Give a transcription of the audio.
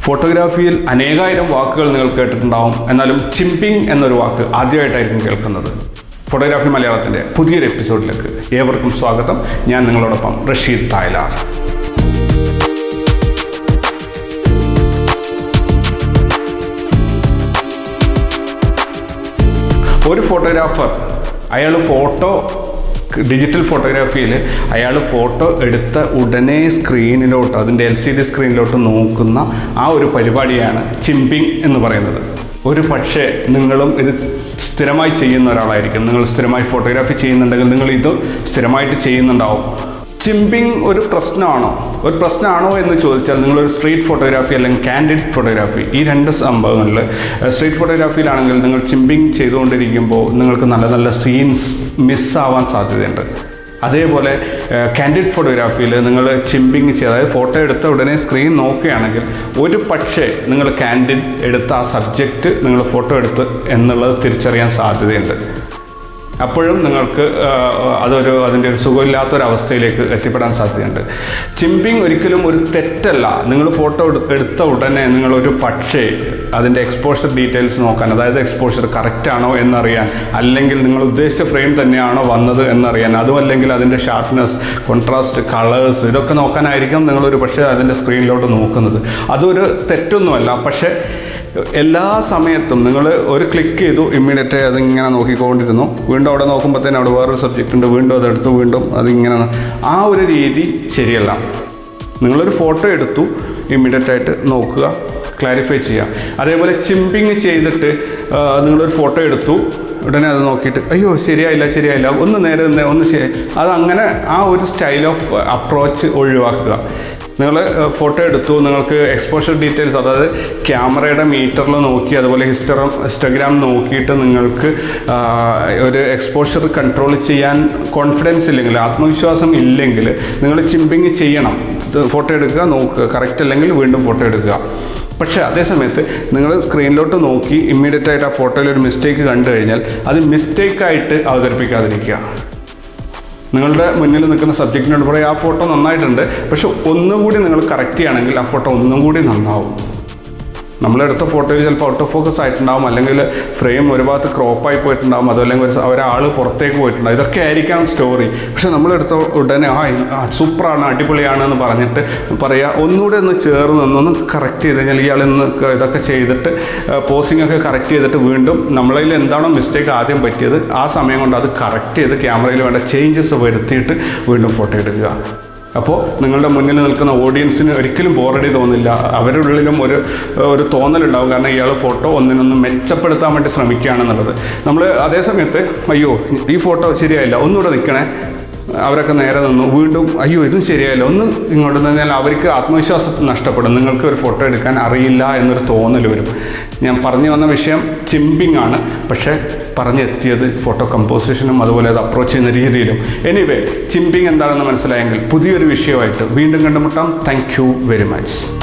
ഫോട്ടോഗ്രാഫിയിൽ അനേകായിരം വാക്കുകൾ നിങ്ങൾ കേട്ടിട്ടുണ്ടാവും. എന്നാലും ചിമ്പിങ് എന്നൊരു വാക്ക് ആദ്യമായിട്ടായിരിക്കും കേൾക്കുന്നത്. ഫോട്ടോഗ്രാഫി മലയാളത്തിന്റെ പുതിയൊരു എപ്പിസോഡിലേക്ക് ഏവർക്കും സ്വാഗതം. ഞാൻ നിങ്ങളോടൊപ്പം റഷീദ് തായ്ലാർ. ഒരു ഫോട്ടോഗ്രാഫർ അയാൾ ഫോട്ടോ ഡിജിറ്റൽ ഫോട്ടോഗ്രാഫിയിൽ അയാൾ ഫോട്ടോ എടുത്ത ഉടനെ സ്ക്രീനിലോട്ട് അതിന്റെ എൽ സി ഡി സ്ക്രീനിലോട്ട് നോക്കുന്ന ആ ഒരു പരിപാടിയാണ് ചിമ്പിങ് എന്ന് പറയുന്നത്. ഒരു പക്ഷേ നിങ്ങളും ഇത് സ്ഥിരമായി ചെയ്യുന്ന ഒരാളായിരിക്കും. നിങ്ങൾ സ്ഥിരമായി ഫോട്ടോഗ്രാഫി ചെയ്യുന്നുണ്ടെങ്കിൽ നിങ്ങൾ ഇത് സ്ഥിരമായിട്ട് ചെയ്യുന്നുണ്ടാവും. ചിമ്പിങ് ഒരു പ്രശ്നമാണോ? ഒരു പ്രശ്നമാണോ എന്ന് ചോദിച്ചാൽ നിങ്ങളൊരു സ്ട്രീറ്റ് ഫോട്ടോഗ്രാഫി അല്ലെങ്കിൽ കാൻഡിഡ് ഫോട്ടോഗ്രാഫി ഈ രണ്ട് സംഭവങ്ങളിൽ സ്ട്രീറ്റ് ഫോട്ടോഗ്രാഫിയിലാണെങ്കിൽ നിങ്ങൾ ചിമ്പിങ് ചെയ്തുകൊണ്ടിരിക്കുമ്പോൾ നിങ്ങൾക്ക് നല്ല നല്ല സീൻസ് മിസ്സാവാൻ സാധ്യതയുണ്ട്. അതേപോലെ കാൻഡിഡ് ഫോട്ടോഗ്രാഫിയിൽ നിങ്ങൾ ചിമ്പിങ് ചെയ്ത് അതായത് ഫോട്ടോ എടുത്ത ഉടനെ സ്ക്രീൻ നോക്കുകയാണെങ്കിൽ ഒരു പക്ഷേ നിങ്ങൾ കാൻഡിഡ് എടുത്ത ആ സബ്ജക്റ്റ് നിങ്ങൾ ഫോട്ടോ എടുത്ത് എന്നുള്ളത് തിരിച്ചറിയാൻ സാധ്യതയുണ്ട്. അപ്പോഴും നിങ്ങൾക്ക് അതൊരു അതിന്റെ ഒരു സുഖമില്ലാത്തൊരവസ്ഥയിലേക്ക് എത്തിപ്പെടാൻ സാധ്യതയുണ്ട്. ചിമ്പിങ് ഒരിക്കലും ഒരു തെറ്റല്ല. നിങ്ങൾ ഫോട്ടോ എടുത്ത ഉടനെ നിങ്ങളൊരു പക്ഷേ അതിന്റെ എക്സ്പോഷർ ഡീറ്റെയിൽസ് നോക്കാൻ അതായത് എക്സ്പോഷർ കറക്റ്റാണോ എന്നറിയാൻ അല്ലെങ്കിൽ നിങ്ങൾ ഉദ്ദേശിച്ച ഫ്രെയിം തന്നെയാണോ വന്നത് എന്നറിയാൻ അതും അല്ലെങ്കിൽ അതിന്റെ ഷാർപ്നെസ് കോൺട്രാസ്റ്റ് കളേഴ്സ് ഇതൊക്കെ നോക്കാനായിരിക്കും നിങ്ങളൊരു പക്ഷേ അതിന്റെ സ്ക്രീനിലോട്ട് നോക്കുന്നത്. അതൊരു തെറ്റൊന്നുമല്ല. പക്ഷേ എല്ലാ സമയത്തും നിങ്ങൾ ഒരു ക്ലിക്ക് ചെയ്തു ഇമ്മീഡിയറ്റ് അതിങ്ങനെ നോക്കിക്കൊണ്ടിരുന്നു. വീണ്ടും അവിടെ നോക്കുമ്പോഴത്തേനും അവിടെ വേറൊരു സബ്ജക്റ്റ് ഉണ്ട്. വീണ്ടും അതെടുത്ത് വീണ്ടും അതിങ്ങനെ ആ ഒരു രീതി ശരിയല്ല. നിങ്ങളൊരു ഫോട്ടോ എടുത്തു ഇമ്മീഡിയറ്റ് ആയിട്ട് നോക്കുക ക്ലാരിഫൈ ചെയ്യുക. അതേപോലെ ചിമ്പിങ് ചെയ്തിട്ട് നിങ്ങളൊരു ഫോട്ടോ എടുത്തു. ഉടനെ അത് നോക്കിയിട്ട് അയ്യോ ശരിയായില്ല ശരിയായില്ല. ഒന്ന് നേരെ ഒന്ന് ശരി. അതങ്ങനെ ആ ഒരു സ്റ്റൈൽ ഓഫ് അപ്രോച്ച് ഒഴിവാക്കുക. നിങ്ങൾ ഫോട്ടോ എടുത്തു. നിങ്ങൾക്ക് എക്സ്പോഷർ ഡീറ്റെയിൽസ് അതായത് ക്യാമറയുടെ മീറ്ററിൽ നോക്കി അതുപോലെ ഹിസ്റ്റർ ഹിസ്റ്റഗ്രാം നോക്കിയിട്ട് നിങ്ങൾക്ക് ഒരു എക്സ്പോഷർ കൺട്രോൾ ചെയ്യാൻ കോൺഫിഡൻസ് ഇല്ലെങ്കിൽ ആത്മവിശ്വാസം ഇല്ലെങ്കിൽ നിങ്ങൾ ചിമ്പിങ് ചെയ്യണം. ഫോട്ടോ എടുക്കുക നോക്കുക. കറക്റ്റ് അല്ലെങ്കിൽ വീണ്ടും ഫോട്ടോ എടുക്കുക. പക്ഷേ അതേ സമയത്ത് നിങ്ങൾ സ്ക്രീനിലോട്ട് നോക്കി ഇമ്മീഡിയറ്റ് ആയിട്ട് ആ ഫോട്ടോയിൽ ഒരു മിസ്റ്റേക്ക് കണ്ടു കഴിഞ്ഞാൽ അത് മിസ്റ്റേക്കായിട്ട് അവതരിപ്പിക്കാതിരിക്കുക. നിങ്ങളുടെ മുന്നിൽ നിൽക്കുന്ന സബ്ജക്റ്റിനോട് പറയും ആ ഫോട്ടോ നന്നായിട്ടുണ്ട്. പക്ഷെ ഒന്നുകൂടി നിങ്ങൾ കറക്റ്റ് ചെയ്യുകയാണെങ്കിൽ ആ ഫോട്ടോ ഒന്നും കൂടി നന്നാവും. നമ്മളെടുത്ത ഫോട്ടോയിൽ ചിലപ്പോൾ ഔട്ട് ഓഫ് ഫോക്കസ് ആയിട്ടുണ്ടാവും അല്ലെങ്കിൽ ഫ്രെയിം ഒരു ഭാഗത്ത് ക്രോപ്പായി പോയിട്ടുണ്ടാവും അതല്ലെങ്കിൽ ഒരു ഒരാൾ പുറത്തേക്ക് പോയിട്ടുണ്ടാവും. ഇതൊക്കെ ആയിരിക്കാം സ്റ്റോറി പക്ഷെ നമ്മളെടുത്ത ഉടനെ ആ സൂപ്പറാണ് അടിപൊളിയാണ് എന്ന് പറഞ്ഞിട്ട് പറയുക ഒന്നുകൂടെ ഒന്ന് ചേർന്ന് ഒന്നൊന്ന് കറക്റ്റ് ചെയ്ത് കഴിഞ്ഞാൽ ഇയാൾ ഇന്ന് ഇതൊക്കെ ചെയ്തിട്ട് പോസിംഗ് ഒക്കെ കറക്റ്റ് ചെയ്തിട്ട് വീണ്ടും നമ്മളതിൽ എന്താണോ മിസ്റ്റേക്ക് ആദ്യം പറ്റിയത് ആ സമയം കൊണ്ട് അത് കറക്റ്റ് ചെയ്ത് ക്യാമറയിൽ വേണ്ട ചേഞ്ചസ് വരുത്തിയിട്ട് വീണ്ടും ഫോട്ടോ എടുക്കുക. അപ്പോൾ നിങ്ങളുടെ മുന്നിൽ നിൽക്കുന്ന ഓഡിയൻസിന് ഒരിക്കലും ബോറടി തോന്നില്ല. അവരുടെ ഉള്ളിലും ഒരു ഒരു തോന്നലുണ്ടാവും. കാരണം ഇയാൾ ഫോട്ടോ ഒന്നിനൊന്ന് മെച്ചപ്പെടുത്താൻ വേണ്ടി ശ്രമിക്കുകയാണെന്നുള്ളത്. നമ്മൾ അതേ സമയത്ത് അയ്യോ ഈ ഫോട്ടോ ശരിയായില്ല. ഒന്നുകൂടെ നിൽക്കണേ. അവരൊക്കെ നേരെ നിന്നു. വീണ്ടും അയ്യോ ഇതും ശരിയായില്ല. ഒന്ന് ഇങ്ങോട്ട് നിന്നാൽ അവർക്ക് ആത്മവിശ്വാസം നഷ്ടപ്പെടും. നിങ്ങൾക്ക് ഒരു ഫോട്ടോ എടുക്കാൻ അറിയില്ല എന്നൊരു തോന്നൽ വരും. ഞാൻ പറഞ്ഞു വന്ന വിഷയം ചിമ്പിങ് ആണ്. പക്ഷേ പറഞ്ഞെത്തിയത് ഫോട്ടോ കമ്പോസിഷനും അതുപോലെ അത് അപ്രോച്ച് ചെയ്യുന്ന രീതിയിലും. എനിവേ ചിമ്പിങ് എന്താണെന്ന് മനസ്സിലായെങ്കിൽ പുതിയൊരു വിഷയമായിട്ട് വീണ്ടും കണ്ടുമുട്ടാം. Thank you very much